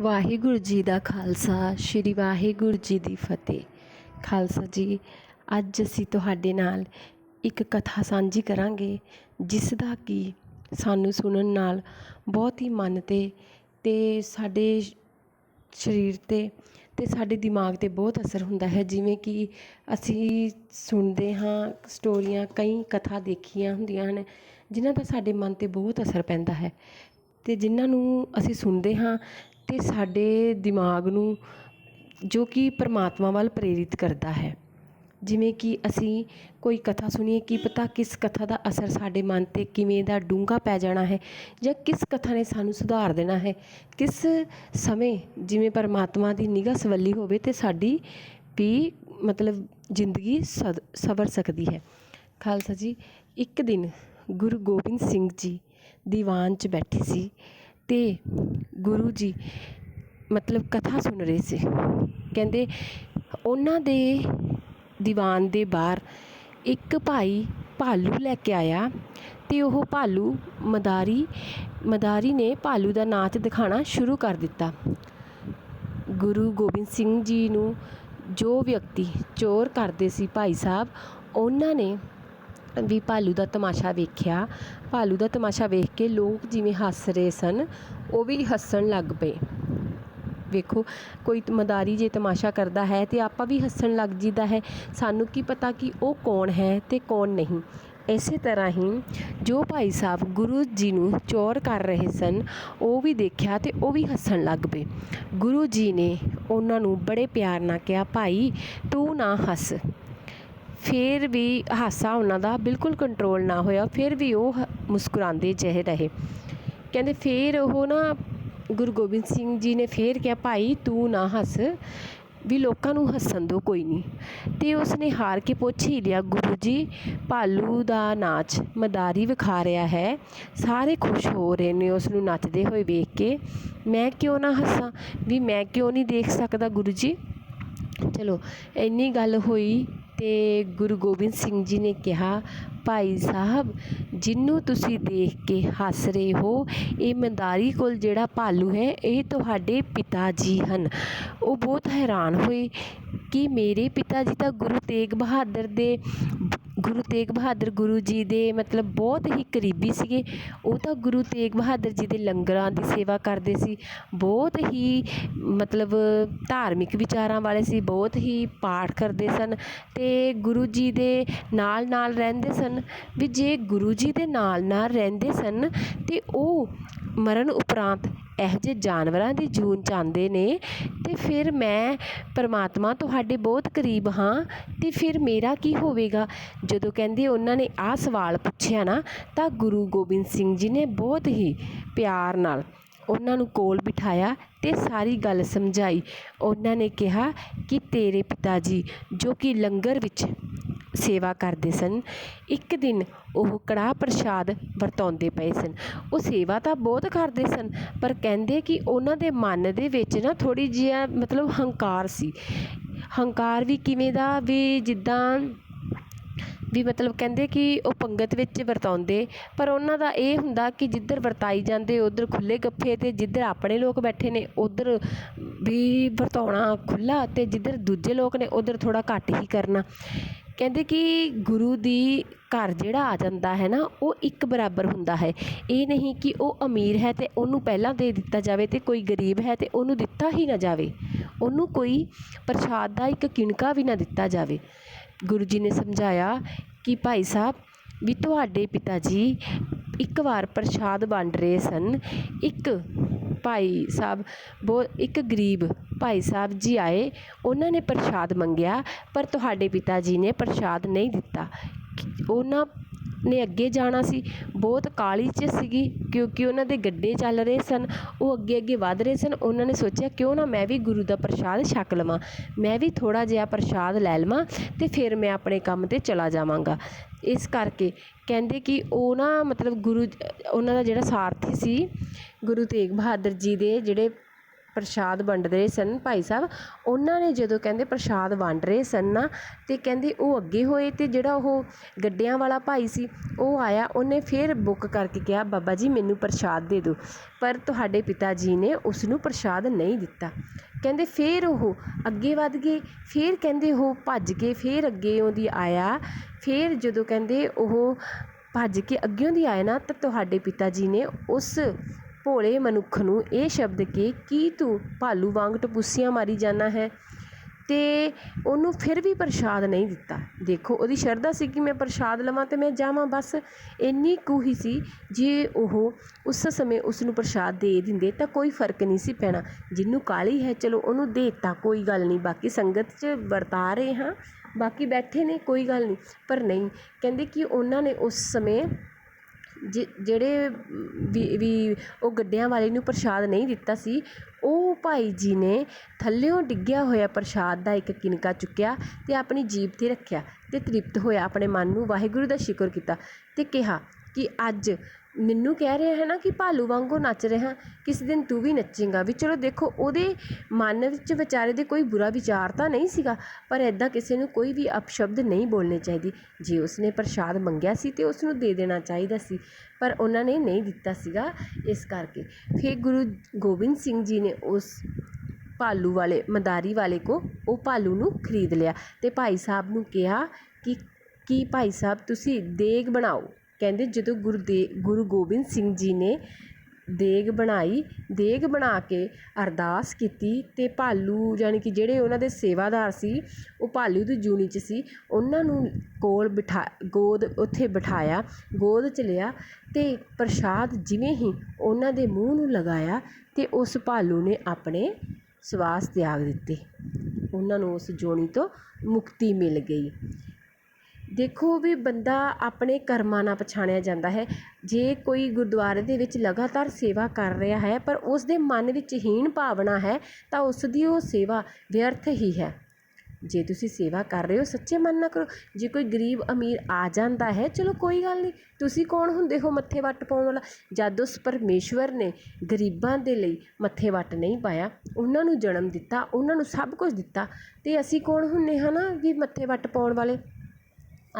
ਵਾਹਿਗੁਰੂ ਜੀ ਦਾ ਖਾਲਸਾ, ਸ੍ਰੀ ਵਾਹਿਗੁਰੂ ਜੀ ਦੀ ਫਤਿਹ। ਖਾਲਸਾ ਜੀ, ਅੱਜ ਅਸੀਂ ਤੁਹਾਡੇ ਨਾਲ ਇੱਕ ਕਥਾ ਸਾਂਝੀ ਕਰਾਂਗੇ, ਜਿਸ ਦਾ ਕਿ ਸਾਨੂੰ ਸੁਣਨ ਨਾਲ ਬਹੁਤ ਹੀ ਮਨ 'ਤੇ ਅਤੇ ਸਾਡੇ ਸਰੀਰ 'ਤੇ ਅਤੇ ਸਾਡੇ ਦਿਮਾਗ 'ਤੇ ਬਹੁਤ ਅਸਰ ਹੁੰਦਾ ਹੈ। ਜਿਵੇਂ ਕਿ ਅਸੀਂ ਸੁਣਦੇ ਹਾਂ ਸਟੋਰੀਆਂ, ਕਈ ਕਥਾ ਦੇਖੀਆਂ ਹੁੰਦੀਆਂ ਹਨ, ਜਿਨ੍ਹਾਂ ਦਾ ਸਾਡੇ ਮਨ 'ਤੇ ਬਹੁਤ ਅਸਰ ਪੈਂਦਾ ਹੈ। ਅਤੇ ਜਿਨ੍ਹਾਂ ਨੂੰ ਅਸੀਂ ਸੁਣਦੇ ਹਾਂ ਅਤੇ ਸਾਡੇ ਦਿਮਾਗ ਨੂੰ ਜੋ ਕਿ ਪਰਮਾਤਮਾ ਵੱਲ ਪ੍ਰੇਰਿਤ ਕਰਦਾ ਹੈ। ਜਿਵੇਂ ਕਿ ਅਸੀਂ ਕੋਈ ਕਥਾ ਸੁਣੀਏ ਕੀ ਪਤਾ ਕਿਸ ਕਥਾ ਦਾ ਅਸਰ ਸਾਡੇ ਮਨ 'ਤੇ ਕਿਵੇਂ ਦਾ ਡੂੰਘਾ ਪੈ ਜਾਣਾ ਹੈ ਜਾਂ ਕਿਸ ਕਥਾ ਨੇ ਸਾਨੂੰ ਸੁਧਾਰ ਦੇਣਾ ਹੈ। ਕਿਸ ਸਮੇਂ ਜਿਵੇਂ ਪਰਮਾਤਮਾ ਦੀ ਨਿਗਾਹ ਸਵੱਲੀ ਹੋਵੇ ਅਤੇ ਸਾਡੀ ਵੀ ਮਤਲਬ ਜ਼ਿੰਦਗੀ ਸਦ, ਸਵਰ ਸਕਦੀ ਹੈ। ਖਾਲਸਾ ਜੀ, ਇੱਕ ਦਿਨ ਗੁਰੂ ਗੋਬਿੰਦ ਸਿੰਘ ਜੀ ਦੀਵਾਨ 'ਚ ਬੈਠੇ ਸੀ। ਅਤੇ ਗੁਰੂ ਜੀ ਮਤਲਬ ਕਥਾ ਸੁਣ ਰਹੇ ਸੀ। ਕਹਿੰਦੇ ਉਹਨਾਂ ਦੇ ਦੀਵਾਨ ਦੇ ਬਾਹਰ ਇੱਕ ਭਾਈ ਭਾਲੂ ਲੈ ਕੇ ਆਇਆ ਅਤੇ ਉਹ ਭਾਲੂ ਮਦਾਰੀ ਮਦਾਰੀ ਨੇ ਭਾਲੂ ਦਾ ਨਾਚ ਦਿਖਾਉਣਾ ਸ਼ੁਰੂ ਕਰ ਦਿੱਤਾ। ਗੁਰੂ ਗੋਬਿੰਦ ਸਿੰਘ ਜੀ ਨੂੰ ਜੋ ਵਿਅਕਤੀ ਚੋਰ ਕਰਦੇ ਸੀ ਭਾਈ ਸਾਹਿਬ, ਉਹਨਾਂ ਨੇ ਵੀ ਭਾਲੂ ਦਾ ਤਮਾਸ਼ਾ ਵੇਖਿਆ। ਭਾਲੂ ਦਾ ਤਮਾਸ਼ਾ ਵੇਖ ਕੇ ਲੋਕ ਜਿਵੇਂ ਹੱਸ ਰਹੇ ਸਨ, ਉਹ ਵੀ ਹੱਸਣ ਲੱਗ ਪਏ। ਵੇਖੋ, ਕੋਈ ਮਦਾਰੀ ਜੇ ਤਮਾਸ਼ਾ ਕਰਦਾ ਹੈ ਤੇ ਆਪਾਂ ਵੀ ਹੱਸਣ ਲੱਗ ਜੀਦਾ ਹੈ। ਸਾਨੂੰ ਕੀ ਪਤਾ ਕਿ ਉਹ ਕੌਣ ਹੈ ਤੇ ਕੌਣ ਨਹੀਂ। ਇਸੇ ਤਰ੍ਹਾਂ ਹੀ ਜੋ ਭਾਈ ਸਾਹਿਬ ਗੁਰੂ ਜੀ ਨੂੰ ਚੋਰ ਕਰ ਰਹੇ ਸਨ, ਉਹ ਵੀ ਦੇਖਿਆ ਤੇ ਉਹ ਵੀ ਹੱਸਣ ਲੱਗ ਪਏ। ਗੁਰੂ ਜੀ ਨੇ ਉਹਨਾਂ ਨੂੰ ਬੜੇ ਪਿਆਰ ਨਾਲ ਕਿਹਾ, ਭਾਈ, ਤੂੰ ਨਾ ਹੱਸ। ਫਿਰ ਵੀ ਹਾਸਾ ਉਹਨਾਂ ਦਾ ਬਿਲਕੁਲ ਕੰਟਰੋਲ ਨਾ ਹੋਇਆ, ਫਿਰ ਵੀ ਉਹ ਹ- ਮੁਸਕਰਾਉਂਦੇ ਜਿਹੇ ਰਹੇ। ਕਹਿੰਦੇ ਫਿਰ ਉਹ ਨਾ ਗੁਰੂ ਗੋਬਿੰਦ ਸਿੰਘ ਜੀ ਨੇ ਫਿਰ ਕਿਹਾ, ਭਾਈ ਤੂੰ ਨਾ ਹੱਸ, ਵੀ ਲੋਕਾਂ ਨੂੰ ਹੱਸਣ ਦਿਓ ਕੋਈ ਨਹੀਂ ਤੇ ਉਸਨੇ ਹਾਰ ਕੇ ਪੁੱਛ ਹੀ ਲਿਆ, ਗੁਰੂ ਜੀ, ਭਾਲੂ ਦਾ ਨਾਚ ਮਦਾਰੀ ਵਿਖਾ ਰਿਹਾ ਹੈ। ਸਾਰੇ ਖੁਸ਼ ਹੋ ਰਹੇ ਨੇ ਉਸ ਨੂੰ ਨੱਚਦੇ ਹੋਏ ਵੇਖ ਕੇ। ਮੈਂ ਕਿਉਂ ਨਾ ਹੱਸਾਂ? ਵੀ ਮੈਂ ਕਿਉਂ ਨਹੀਂ ਦੇਖ ਸਕਦਾ ਗੁਰੂ ਜੀ? ਚਲੋ, ਇੰਨੀ ਗੱਲ ਹੋਈ ਤੇ ਗੁਰੂ ਗੋਬਿੰਦ ਸਿੰਘ ਜੀ ਨੇ ਕਿਹਾ, ਭਾਈ ਸਾਹਿਬ ਜਿਹਨੂੰ ਤੁਸੀਂ ਦੇਖ ਕੇ ਹੱਸ ਰਹੇ ਹੋ, ਇਹ ਮੰਦਾਰੀ ਕੋਲ ਜਿਹੜਾ ਭਾਲੂ ਹੈ, ਇਹ ਤੁਹਾਡੇ ਪਿਤਾ ਜੀ ਹਨ। ਉਹ ਬਹੁਤ ਹੈਰਾਨ ਹੋਏ। ਕਿ ਮੇਰੇ ਪਿਤਾ ਜੀ ਤਾਂ ਗੁਰੂ ਤੇਗ ਬਹਾਦਰ ਦੇ, ਗੁਰੂ ਤੇਗ ਬਹਾਦਰ ਗੁਰੂ ਜੀ ਦੇ ਮਤਲਬ ਬਹੁਤ ਹੀ ਕਰੀਬੀ ਸੀਗੇ। ਉਹ ਤਾਂ ਗੁਰੂ ਤੇਗ ਬਹਾਦਰ ਜੀ ਦੇ ਲੰਗਰਾਂ ਦੀ ਸੇਵਾ ਕਰਦੇ ਸੀ। ਬਹੁਤ ਹੀ ਮਤਲਬ ਧਾਰਮਿਕ ਵਿਚਾਰਾਂ ਵਾਲੇ ਸੀ, ਬਹੁਤ ਹੀ ਪਾਠ ਕਰਦੇ ਸਨ ਅਤੇ ਗੁਰੂ ਜੀ ਦੇ ਨਾਲ ਨਾਲ ਰਹਿੰਦੇ ਸਨ। ਵੀ ਜੇ ਗੁਰੂ ਜੀ ਦੇ ਨਾਲ ਨਾਲ ਰਹਿੰਦੇ ਸਨ ਤੇ ਉਹ ਮਰਨ ਉਪਰਾਂਤ ਇਹੋ ਜਿਹੇ ਜਾਨਵਰਾਂ ਦੀ ਜੂਨ ਚਾਹੁੰਦੇ ਨੇ ਅਤੇ ਫਿਰ ਮੈਂ ਪਰਮਾਤਮਾ ਤੁਹਾਡੇ ਬਹੁਤ ਕਰੀਬ ਹਾਂ ਅਤੇ ਫਿਰ ਮੇਰਾ ਕੀ ਹੋਵੇਗਾ? ਜਦੋਂ ਕਹਿੰਦੇ ਉਹਨਾਂ ਨੇ ਆਹ ਸਵਾਲ ਪੁੱਛਿਆ ਨਾ, ਤਾਂ ਗੁਰੂ ਗੋਬਿੰਦ ਸਿੰਘ ਜੀ ਨੇ ਬਹੁਤ ਹੀ ਪਿਆਰ ਨਾਲ ਉਹਨਾਂ ਨੂੰ ਕੋਲ ਬਿਠਾਇਆ ਅਤੇ ਸਾਰੀ ਗੱਲ ਸਮਝਾਈ। ਉਹਨਾਂ ਨੇ ਕਿਹਾ ਕਿ ਤੇਰੇ ਪਿਤਾ ਜੀ, ਜੋ ਕਿ ਲੰਗਰ ਵਿੱਚ ਸੇਵਾ ਕਰਦੇ ਸਨ। ਇੱਕ ਦਿਨ ਉਹ ਕੜਾਹ ਪ੍ਰਸ਼ਾਦ ਵਰਤਾਉਂਦੇ ਪਏ ਸਨ। ਉਹ ਸੇਵਾ ਤਾਂ ਬਹੁਤ ਕਰਦੇ ਸਨ, ਪਰ ਕਹਿੰਦੇ ਕਿ ਉਹਨਾਂ ਦੇ ਮਨ ਦੇ ਵਿੱਚ ਨਾ ਥੋੜ੍ਹੀ ਜਿਹੀ ਮਤਲਬ ਹੰਕਾਰ ਸੀ। ਹੰਕਾਰ ਵੀ ਕਿਵੇਂ ਦਾ? ਵੀ ਜਿੱਦਾਂ ਵੀ ਮਤਲਬ ਕਹਿੰਦੇ ਕਿ ਉਹ ਪੰਗਤ ਵਿੱਚ ਵਰਤਾਉਂਦੇ, ਪਰ ਉਹਨਾਂ ਦਾ ਇਹ ਹੁੰਦਾ ਕਿ ਜਿੱਧਰ ਵਰਤਾਈ ਜਾਂਦੇ, ਉੱਧਰ ਖੁੱਲ੍ਹੇ ਗੱਫੇ ਅਤੇ ਜਿੱਧਰ ਆਪਣੇ ਲੋਕ ਬੈਠੇ ਨੇ, ਉੱਧਰ ਵੀ ਵਰਤਾਉਣਾ ਖੁੱਲ੍ਹਾ ਅਤੇ ਜਿੱਧਰ ਦੂਜੇ ਲੋਕ ਨੇ, ਉੱਧਰ ਥੋੜ੍ਹਾ ਘੱਟ ਹੀ ਕਰਨਾ। ਕਹਿੰਦੇ ਕਿ ਗੁਰੂ ਦੀ ਘਰ ਜਿਹੜਾ ਆ ਜਾਂਦਾ ਹੈ ਨਾ, ਉਹ ਇੱਕ ਬਰਾਬਰ ਹੁੰਦਾ ਹੈ। ਇਹ ਨਹੀਂ ਕਿ ਉਹ ਅਮੀਰ ਹੈ ਅਤੇ ਉਹਨੂੰ ਪਹਿਲਾਂ ਦੇ ਦਿੱਤਾ ਜਾਵੇ ਅਤੇ ਕੋਈ ਗਰੀਬ ਹੈ ਅਤੇ ਉਹਨੂੰ ਦਿੱਤਾ ਹੀ ਨਾ ਜਾਵੇ। ਉਹਨੂੰ ਕੋਈ ਪ੍ਰਸ਼ਾਦ ਦਾ ਇੱਕ ਕਿਣਕਾ ਵੀ ਨਾ ਦਿੱਤਾ ਜਾਵੇ। ਗੁਰੂ ਜੀ ਨੇ ਸਮਝਾਇਆ ਕਿ ਭਾਈ ਸਾਹਿਬ ਵੀ ਤੁਹਾਡੇ ਪਿਤਾ ਜੀ ਇੱਕ ਵਾਰ ਪ੍ਰਸ਼ਾਦ ਵੰਡ ਰਹੇ ਸਨ। ਇੱਕ ਭਾਈ ਸਾਹਿਬ ਬਹੁਤ ਇੱਕ ਗਰੀਬ ਭਾਈ ਸਾਹਿਬ ਜੀ ਆਏ। ਉਹਨਾਂ ਨੇ ਪ੍ਰਸ਼ਾਦ ਮੰਗਿਆ, ਪਰ ਤੁਹਾਡੇ ਪਿਤਾ ਜੀ ਨੇ ਪ੍ਰਸ਼ਾਦ ਨਹੀਂ ਦਿੱਤਾ। ਉਹਨਾਂ ਨੇ ਅੱਗੇ ਜਾਣਾ ਸੀ। ਬਹੁਤ ਕਾਲੀ 'ਚ ਸੀਗੀ ਕਿਉਂਕਿ ਉਹਨਾਂ ਦੇ ਗੱਡੇ ਚੱਲ ਰਹੇ ਸਨ, ਉਹ ਅੱਗੇ ਅੱਗੇ ਵੱਧ ਰਹੇ ਸਨ। ਉਹਨਾਂ ਨੇ ਸੋਚਿਆ, ਕਿਉਂ ਨਾ ਮੈਂ ਵੀ ਗੁਰੂ ਦਾ ਪ੍ਰਸ਼ਾਦ ਛਕ ਲਵਾਂ, ਮੈਂ ਵੀ ਥੋੜ੍ਹਾ ਜਿਹਾ ਪ੍ਰਸ਼ਾਦ ਲੈ ਲਵਾਂ ਅਤੇ ਫਿਰ ਮੈਂ ਆਪਣੇ ਕੰਮ ਤੇ ਚਲਾ ਜਾਵਾਂਗਾ। ਇਸ ਕਰਕੇ ਕਹਿੰਦੇ ਕਿ ਉਹ ਨਾ ਮਤਲਬ ਗੁਰੂ, ਉਹਨਾਂ ਦਾ ਜਿਹੜਾ ਸਾਰਥੀ ਸੀ ਗੁਰੂ ਤੇਗ ਬਹਾਦਰ ਜੀ ਦੇ ਜਿਹੜੇ ਪ੍ਰਸ਼ਾਦ ਵੰਡ ਰਹੇ ਸਨ ਭਾਈ ਸਾਹਿਬ। ਉਹਨਾਂ ਨੇ ਜਦੋਂ ਕਹਿੰਦੇ ਪ੍ਰਸ਼ਾਦ ਵੰਡ ਰਹੇ ਸਨ ਨਾ ਅਤੇ ਕਹਿੰਦੇ ਉਹ ਅੱਗੇ ਹੋਏ ਅਤੇ ਜਿਹੜਾ ਉਹ ਗੱਡਿਆਂ ਵਾਲਾ ਭਾਈ ਸੀ, ਉਹ ਆਇਆ, ਉਹਨੇ ਫਿਰ ਬੁੱਕ ਕਰਕੇ ਕਿਹਾ, ਬਾਬਾ ਜੀ, ਮੈਨੂੰ ਪ੍ਰਸ਼ਾਦ ਦੇ ਦਿਓ। ਪਰ ਤੁਹਾਡੇ ਪਿਤਾ ਜੀ ਨੇ ਉਸ ਨੂੰ ਪ੍ਰਸ਼ਾਦ ਨਹੀਂ ਦਿੱਤਾ। ਕਹਿੰਦੇ ਫਿਰ ਉਹ ਅੱਗੇ ਵੱਧ ਗਏ, ਫਿਰ ਕਹਿੰਦੇ ਉਹ ਭੱਜ ਕੇ ਫਿਰ ਅੱਗੇ ਉਹਦੀ ਆਇਆ। ਫਿਰ ਜਦੋਂ ਕਹਿੰਦੇ ਉਹ ਭੱਜ ਕੇ ਅੱਗਿਓਂ ਦੀ ਆਏ ਨਾ, ਤਾਂ ਤੁਹਾਡੇ ਪਿਤਾ ਜੀ ਨੇ ਉਸ ਭੋਲੇ ਮਨੁੱਖ ਨੂੰ ਇਹ ਸ਼ਬਦ ਕਿ ਕੀ ਤੂੰ ਭਾਲੂ ਵਾਂਗ ਟਪੂਸੀਆਂ ਮਾਰੀ ਜਾਂਦਾ ਹੈ? ਅਤੇ ਉਹਨੂੰ ਫਿਰ ਵੀ ਪ੍ਰਸ਼ਾਦ ਨਹੀਂ ਦਿੱਤਾ। ਦੇਖੋ, ਉਹਦੀ ਸ਼ਰਧਾ ਸੀ ਕਿ ਮੈਂ ਪ੍ਰਸ਼ਾਦ ਲਵਾਂ ਅਤੇ ਮੈਂ ਜਾਵਾਂ। ਬਸ ਇੰਨੀ ਕੁ ਹੀ ਸੀ, ਜੇ ਉਹ ਉਸ ਸਮੇਂ ਉਸਨੂੰ ਪ੍ਰਸ਼ਾਦ ਦੇ ਦਿੰਦੇ ਤਾਂ ਕੋਈ ਫ਼ਰਕ ਨਹੀਂ ਸੀ ਪੈਣਾ। ਜਿਹਨੂੰ ਕਾਹਲੀ ਹੈ, ਚਲੋ ਉਹਨੂੰ ਦੇ ਦਿੱਤਾ, ਕੋਈ ਗੱਲ ਨਹੀਂ। ਬਾਕੀ ਸੰਗਤ 'ਚ ਵਰਤਾ ਰਹੇ ਹਾਂ, ਬਾਕੀ ਬੈਠੇ ਨੇ, ਕੋਈ ਗੱਲ ਨਹੀਂ। ਪਰ ਨਹੀਂ, ਕਹਿੰਦੇ ਕਿ ਉਹਨਾਂ ਨੇ ਉਸ ਸਮੇਂ ਜਿ, ਜਿਹੜੇ ਵੀ ਵੀ ਉਹ ਗੱਡਿਆਂ ਵਾਲੇ ਨੂੰ ਪ੍ਰਸ਼ਾਦ ਨਹੀਂ ਦਿੱਤਾ ਸੀ, ਉਹ ਭਾਈ ਜੀ ਨੇ ਥੱਲਿਓਂ ਡਿੱਗਿਆ ਹੋਇਆ ਪ੍ਰਸ਼ਾਦ ਦਾ ਇੱਕ ਕਿਨਕਾ ਚੁੱਕਿਆ ਅਤੇ ਆਪਣੀ ਜੀਭ ਤੇ ਰੱਖਿਆ ਅਤੇ ਤ੍ਰਿਪਤ ਹੋਇਆ ਆਪਣੇ ਮਨ ਨੂੰ, ਵਾਹਿਗੁਰੂ ਦਾ ਸ਼ੁਕਰ ਕੀਤਾ ਅਤੇ ਕਿਹਾ ਕਿ ਅੱਜ ਮੈਨੂੰ ਕਹਿ ਰਿਹਾ ਹੈ ਨਾ ਕਿ ਭਾਲੂ ਵਾਂਗੂ ਨੱਚ ਰਿਹਾ, ਕਿਸੇ ਦਿਨ ਤੂੰ ਵੀ ਨੱਚੇਗਾ। ਵੀ ਚਲੋ ਦੇਖੋ, ਉਹਦੇ ਮਨ ਵਿੱਚ ਵਿਚਾਰੇ ਦੇ ਕੋਈ ਬੁਰਾ ਵਿਚਾਰ ਤਾਂ ਨਹੀਂ ਸੀਗਾ, ਪਰ ਇੱਦਾਂ ਕਿਸੇ ਨੂੰ ਕੋਈ ਵੀ ਅਪਸ਼ਬਦ ਨਹੀਂ ਬੋਲਣੇ ਚਾਹੀਦੇ। ਜੇ ਉਸਨੇ ਪ੍ਰਸ਼ਾਦ ਮੰਗਿਆ ਸੀ ਤਾਂ ਉਸਨੂੰ ਦੇ ਦੇਣਾ ਚਾਹੀਦਾ ਸੀ, ਪਰ ਉਹਨਾਂ ਨੇ ਨਹੀਂ ਦਿੱਤਾ ਸੀਗਾ ਇਸ ਕਰਕੇ। ਫਿਰ ਗੁਰੂ ਗੋਬਿੰਦ ਸਿੰਘ ਜੀ ਨੇ ਉਸ ਭਾਲੂ ਵਾਲੇ, ਮਦਾਰੀ ਵਾਲੇ ਕੋਲ ਉਹ ਭਾਲੂ ਨੂੰ ਖਰੀਦ ਲਿਆ ਅਤੇ ਭਾਈ ਸਾਹਿਬ ਨੂੰ ਕਿਹਾ ਕਿ, ਕੀ ਭਾਈ ਸਾਹਿਬ, ਤੁਸੀਂ ਦੇਗ ਬਣਾਓ? ਕਹਿੰਦੇ ਜਦੋਂ ਗੁਰੂ ਦੇ, ਗੁਰੂ ਗੋਬਿੰਦ ਸਿੰਘ ਜੀ ਨੇ ਦੇਗ ਬਣਾਈ, ਦੇਗ ਬਣਾ ਕੇ ਅਰਦਾਸ ਕੀਤੀ ਅਤੇ ਭਾਲੂ ਯਾਨੀ ਕਿ ਜਿਹੜੇ ਉਹਨਾਂ ਦੇ ਸੇਵਾਦਾਰ ਸੀ, ਉਹ ਭਾਲੂ ਦੀ ਜੂਨੀ 'ਚ ਸੀ, ਉਹਨਾਂ ਨੂੰ ਕੋਲ ਬਿਠਾ, ਗੋਦ ਉੱਥੇ ਬਿਠਾਇਆ, ਗੋਦ 'ਚ ਲਿਆ ਅਤੇ ਪ੍ਰਸ਼ਾਦ ਜਿਵੇਂ ਹੀ ਉਹਨਾਂ ਦੇ ਮੂੰਹ ਨੂੰ ਲਗਾਇਆ ਅਤੇ ਉਸ ਭਾਲੂ ਨੇ ਆਪਣੇ ਸਵਾਸ ਤਿਆਗ ਦਿੱਤੇ। ਉਹਨਾਂ ਨੂੰ ਉਸ ਜੋਨੀ ਤੋਂ ਮੁਕਤੀ ਮਿਲ ਗਈ। ਦੇਖੋ ਵੀ ਬੰਦਾ ਆਪਣੇ ਕਰਮਾਂ ਨਾਲ ਪਛਾਣਿਆ ਜਾਂਦਾ ਹੈ। ਜੇ ਕੋਈ ਗੁਰਦੁਆਰੇ ਦੇ ਵਿੱਚ ਲਗਾਤਾਰ ਸੇਵਾ ਕਰ ਰਿਹਾ ਹੈ, ਪਰ ਉਸ ਦੇ ਮਨ ਵਿੱਚ ਹੀਣ ਭਾਵਨਾ ਹੈ, ਤਾਂ ਉਸ ਦੀ ਉਹ ਸੇਵਾ ਵਿਅਰਥ ਹੀ ਹੈ। ਜੇ ਤੁਸੀਂ ਸੇਵਾ ਕਰ ਰਹੇ ਹੋ, ਸੱਚੇ ਮਨ ਨਾਲ ਕਰੋ। ਜੇ ਕੋਈ ਗਰੀਬ ਅਮੀਰ ਆ ਜਾਂਦਾ ਹੈ, ਚਲੋ ਕੋਈ ਗੱਲ ਨਹੀਂ। ਤੁਸੀਂ ਕੌਣ ਹੁੰਦੇ ਹੋ ਮੱਥੇ ਵੱਟ ਪਾਉਣ ਵਾਲਾ? ਜਦ ਉਸ ਪਰਮੇਸ਼ਵਰ ਨੇ ਗਰੀਬਾਂ ਦੇ ਲਈ ਮੱਥੇ ਵੱਟ ਨਹੀਂ ਪਾਇਆ, ਉਹਨਾਂ ਨੂੰ ਜਨਮ ਦਿੱਤਾ, ਉਹਨਾਂ ਨੂੰ ਸਭ ਕੁਝ ਦਿੱਤਾ ਅਤੇ ਅਸੀਂ ਕੌਣ ਹੁੰਦੇ ਹਾਂ ਨਾ ਵੀ ਮੱਥੇ ਵੱਟ ਪਾਉਣ ਵਾਲੇ?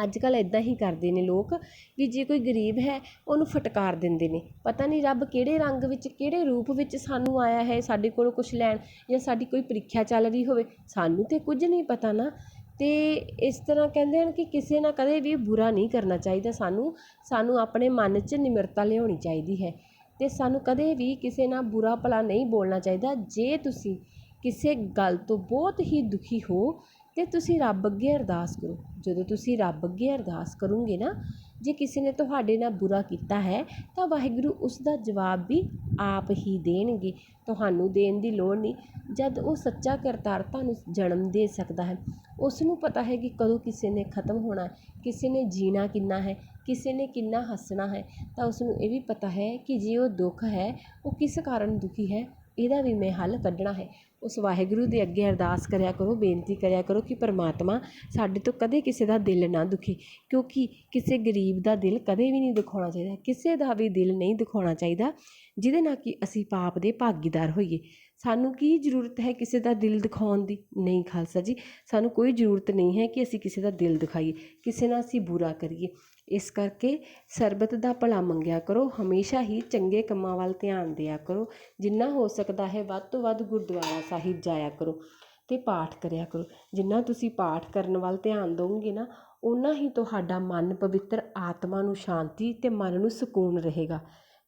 ਅੱਜ ਕੱਲ੍ਹ ਇੱਦਾਂ ਹੀ ਕਰਦੇ ਨੇ ਲੋਕ ਵੀ ਜੇ ਕੋਈ ਗਰੀਬ ਹੈ, ਉਹਨੂੰ ਫਟਕਾਰ ਦਿੰਦੇ ਨੇ। ਪਤਾ ਨਹੀਂ ਰੱਬ ਕਿਹੜੇ ਰੰਗ ਵਿੱਚ, ਕਿਹੜੇ ਰੂਪ ਵਿੱਚ ਸਾਨੂੰ ਆਇਆ ਹੈ, ਸਾਡੇ ਕੋਲੋਂ ਕੁਛ ਲੈਣ ਜਾਂ ਸਾਡੀ ਕੋਈ ਪ੍ਰੀਖਿਆ ਚੱਲ ਰਹੀ ਹੋਵੇ, ਸਾਨੂੰ ਤਾਂ ਕੁਝ ਨਹੀਂ ਪਤਾ ਨਾ। ਤੇ ਇਸ ਤਰ੍ਹਾਂ ਕਹਿੰਦੇ ਹਨ ਕਿ ਕਿਸੇ ਨਾਲ ਕਦੇ ਵੀ ਬੁਰਾ ਨਹੀਂ ਕਰਨਾ ਚਾਹੀਦਾ ਸਾਨੂੰ। ਸਾਨੂੰ ਆਪਣੇ ਮਨ 'ਚ ਨਿਮਰਤਾ ਲਿਆਉਣੀ ਚਾਹੀਦੀ ਹੈ। ਅਤੇ ਸਾਨੂੰ ਕਦੇ ਵੀ ਕਿਸੇ ਨਾਲ ਬੁਰਾ ਭਲਾ ਨਹੀਂ ਬੋਲਣਾ ਚਾਹੀਦਾ। ਜੇ ਤੁਸੀਂ ਕਿਸੇ ਗੱਲ ਤੋਂ ਬਹੁਤ ਹੀ ਦੁਖੀ ਹੋ ਅਤੇ ਤੁਸੀਂ ਰੱਬ ਅੱਗੇ ਅਰਦਾਸ ਕਰੋ। ਜਦੋਂ ਤੁਸੀਂ ਰੱਬ ਅੱਗੇ ਅਰਦਾਸ ਕਰੋਗੇ ਨਾ, ਜੇ ਕਿਸੇ ਨੇ ਤੁਹਾਡੇ ਨਾਲ ਬੁਰਾ ਕੀਤਾ ਹੈ, ਤਾਂ ਵਾਹਿਗੁਰੂ ਉਸ ਦਾ ਜਵਾਬ ਵੀ ਆਪ ਹੀ ਦੇਣਗੇ। ਤੁਹਾਨੂੰ ਦੇਣ ਦੀ ਲੋੜ ਨਹੀਂ। ਜਦ ਉਹ ਸੱਚਾ ਕਰਤਾਰ ਤੁਹਾਨੂੰ ਜਨਮ ਦੇ ਸਕਦਾ ਹੈ ਉਸ ਨੂੰ ਪਤਾ ਹੈ ਕਿ ਕਦੋਂ ਕਿਸੇ ਨੇ ਖਤਮ ਹੋਣਾ ਕਿਸੇ ਨੇ ਜੀਣਾ ਕਿੰਨਾ ਹੈ, ਕਿਸੇ ਨੇ ਕਿੰਨਾ ਹੱਸਣਾ ਹੈ, ਤਾਂ ਉਸ ਨੂੰ ਇਹ ਵੀ ਪਤਾ ਹੈ ਕਿ ਜੇ ਉਹ ਦੁੱਖ ਹੈ, ਉਹ ਕਿਸ ਕਾਰਨ ਦੁਖੀ ਹੈ? ਇਹਦਾ ਵੀ ਮੈਂ ਹੱਲ ਕੱਢਣਾ ਹੈ। ਉਸ ਵਾਹਿਗੁਰੂ ਦੇ ਅੱਗੇ ਅਰਦਾਸ ਕਰਿਆ ਕਰੋ, ਬੇਨਤੀ ਕਰਿਆ ਕਰੋ ਕਿ ਪਰਮਾਤਮਾ ਸਾਡੇ ਤੋਂ ਕਦੇ ਕਿਸੇ ਦਾ ਦਿਲ ਨਾ ਦੁਖੇ, ਕਿਉਂਕਿ ਕਿਸੇ ਗਰੀਬ ਦਾ ਦਿਲ ਕਦੇ ਵੀ ਨਹੀਂ ਦੁਖਾਉਣਾ ਚਾਹੀਦਾ, ਕਿਸੇ ਦਾ ਵੀ ਦਿਲ ਨਹੀਂ ਦੁਖਾਉਣਾ ਚਾਹੀਦਾ, ਜਿਹਦੇ ਨਾਲ ਕਿ ਅਸੀਂ ਪਾਪ ਦੇ ਭਾਗੀਦਾਰ ਹੋਈਏ। ਸਾਨੂੰ ਕੀ ਜ਼ਰੂਰਤ ਹੈ ਕਿਸੇ ਦਾ ਦਿਲ ਦਿਖਾਉਣ ਦੀ? ਨਹੀਂ ਖਾਲਸਾ ਜੀ, ਸਾਨੂੰ ਕੋਈ ਜ਼ਰੂਰਤ ਨਹੀਂ ਹੈ ਕਿ ਅਸੀਂ ਕਿਸੇ ਦਾ ਦਿਲ ਦਿਖਾਈਏ, ਕਿਸੇ ਨਾਲ ਅਸੀਂ ਬੁਰਾ ਕਰੀਏ। ਇਸ ਕਰਕੇ ਸਰਬਤ ਦਾ ਭਲਾ ਮੰਗਿਆ ਕਰੋ, ਹਮੇਸ਼ਾ ਹੀ ਚੰਗੇ ਕੰਮਾਂ ਵੱਲ ਧਿਆਨ ਦਿਆ ਕਰੋ। ਜਿੰਨਾ ਹੋ ਸਕਦਾ ਹੈ, ਵੱਧ ਤੋਂ ਵੱਧ ਗੁਰਦੁਆਰਾ ਸਾਹਿਬ ਜਾਇਆ ਕਰੋ ਅਤੇ ਪਾਠ ਕਰਿਆ ਕਰੋ। ਜਿੰਨਾ ਤੁਸੀਂ ਪਾਠ ਕਰਨ ਵੱਲ ਧਿਆਨ ਦਿਓਗੇ ਨਾ, ਓਨਾ ਹੀ ਤੁਹਾਡਾ ਮਨ ਪਵਿੱਤਰ ਆਤਮਾ ਨੂੰ ਸ਼ਾਂਤੀ ਅਤੇ ਮਨ ਨੂੰ ਸਕੂਨ ਰਹੇਗਾ।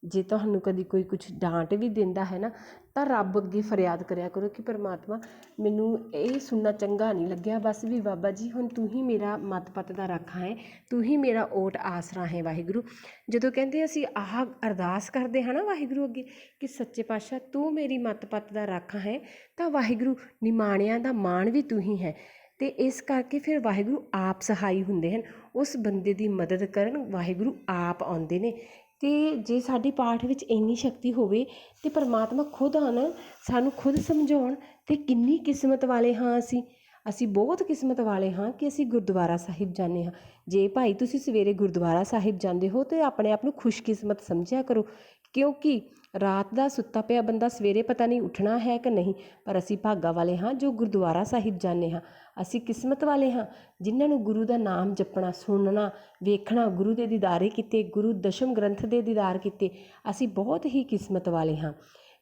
ਜੇ ਤੁਹਾਨੂੰ ਕਦੀ ਕੋਈ ਕੁਛ ਡਾਂਟ ਵੀ ਦਿੰਦਾ ਹੈ ਨਾ, ਤਾਂ ਰੱਬ ਅੱਗੇ ਫਰਿਆਦ ਕਰਿਆ ਕਰੋ ਕਿ ਪਰਮਾਤਮਾ ਮੈਨੂੰ ਇਹ ਸੁਣਨਾ ਚੰਗਾ ਨਹੀਂ ਲੱਗਿਆ। ਬਸ ਵੀ ਬਾਬਾ ਜੀ, ਹੁਣ ਤੂੰ ਹੀ ਮੇਰਾ ਮਤ ਪਤ ਦਾ ਰਾਖਾ ਹੈ, ਤੂੰ ਹੀ ਮੇਰਾ ਓਟ ਆਸਰਾ ਹੈ ਵਾਹਿਗੁਰੂ। ਜਦੋਂ ਕਹਿੰਦੇ ਅਸੀਂ ਆਹ ਅਰਦਾਸ ਕਰਦੇ ਹਾਂ ਨਾ ਵਾਹਿਗੁਰੂ ਅੱਗੇ ਕਿ ਸੱਚੇ ਪਾਤਸ਼ਾਹ, ਤੂੰ ਮੇਰੀ ਮੱਤ ਪੱਤ ਦਾ ਰਾਖਾ ਹੈ, ਤਾਂ ਵਾਹਿਗੁਰੂ ਨਿਮਾਣਿਆਂ ਦਾ ਮਾਣ ਵੀ ਤੂੰ ਹੀ ਹੈ। ਤੇ ਇਸ ਕਰਕੇ ਫਿਰ ਵਾਹਿਗੁਰੂ ਆਪ ਸਹਾਈ ਹੁੰਦੇ ਹਨ, ਉਸ ਬੰਦੇ ਦੀ ਮਦਦ ਕਰਨ ਵਾਹਿਗੁਰੂ ਆਪ ਆਉਂਦੇ ਨੇ। ਅਤੇ ਜੇ ਸਾਡੀ ਪਾਠ ਵਿੱਚ ਇੰਨੀ ਸ਼ਕਤੀ ਹੋਵੇ ਤਾਂ ਪਰਮਾਤਮਾ ਖੁਦ ਆਣ, ਸਾਨੂੰ ਖੁਦ ਸਮਝਾਉਣ ਤੇ ਕਿੰਨੀ ਕਿਸਮਤ ਵਾਲੇ ਹਾਂ ਅਸੀਂ। ਅਸੀਂ ਬਹੁਤ ਕਿਸਮਤ ਵਾਲੇ ਹਾਂ ਕਿ ਅਸੀਂ ਗੁਰਦੁਆਰਾ ਸਾਹਿਬ ਜਾਂਦੇ ਹਾਂ। ਜੇ ਭਾਈ ਤੁਸੀਂ ਸਵੇਰੇ ਗੁਰਦੁਆਰਾ ਸਾਹਿਬ ਜਾਂਦੇ ਹੋ ਤਾਂ ਆਪਣੇ ਆਪ ਨੂੰ ਖੁਸ਼ਕਿਸਮਤ ਸਮਝਿਆ ਕਰੋ। ਕਿਉਂਕਿ ਰਾਤ ਦਾ ਸੁੱਤਾ ਪਿਆ ਬੰਦਾ ਸਵੇਰੇ ਪਤਾ ਨਹੀਂ ਉੱਠਣਾ ਹੈ ਕਿ ਨਹੀਂ, ਪਰ ਅਸੀਂ ਭਾਗਾਂ ਵਾਲੇ ਹਾਂ ਜੋ ਗੁਰਦੁਆਰਾ ਸਾਹਿਬ ਜਾਂਦੇ ਹਾਂ। ਅਸੀਂ ਕਿਸਮਤ ਵਾਲੇ ਹਾਂ, ਜਿਨ੍ਹਾਂ ਨੂੰ ਗੁਰੂ ਦਾ ਨਾਮ ਜਪਣਾ, ਸੁਣਨਾ, ਵੇਖਣਾ, ਗੁਰੂ ਦੇ ਦੀਦਾਰੇ ਕੀਤੇ, ਗੁਰੂ ਦਸ਼ਮ ਗ੍ਰੰਥ ਦੇ ਦੀਦਾਰ ਕੀਤੇ, ਅਸੀਂ ਬਹੁਤ ਹੀ ਕਿਸਮਤ ਵਾਲੇ ਹਾਂ।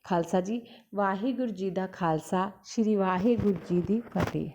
ਖਾਲਸਾ ਜੀ, ਵਾਹਿਗੁਰੂ ਜੀ ਦਾ ਖਾਲਸਾ, ਸ੍ਰੀ ਵਾਹਿਗੁਰੂ ਜੀ ਦੀ ਫਤਿਹ।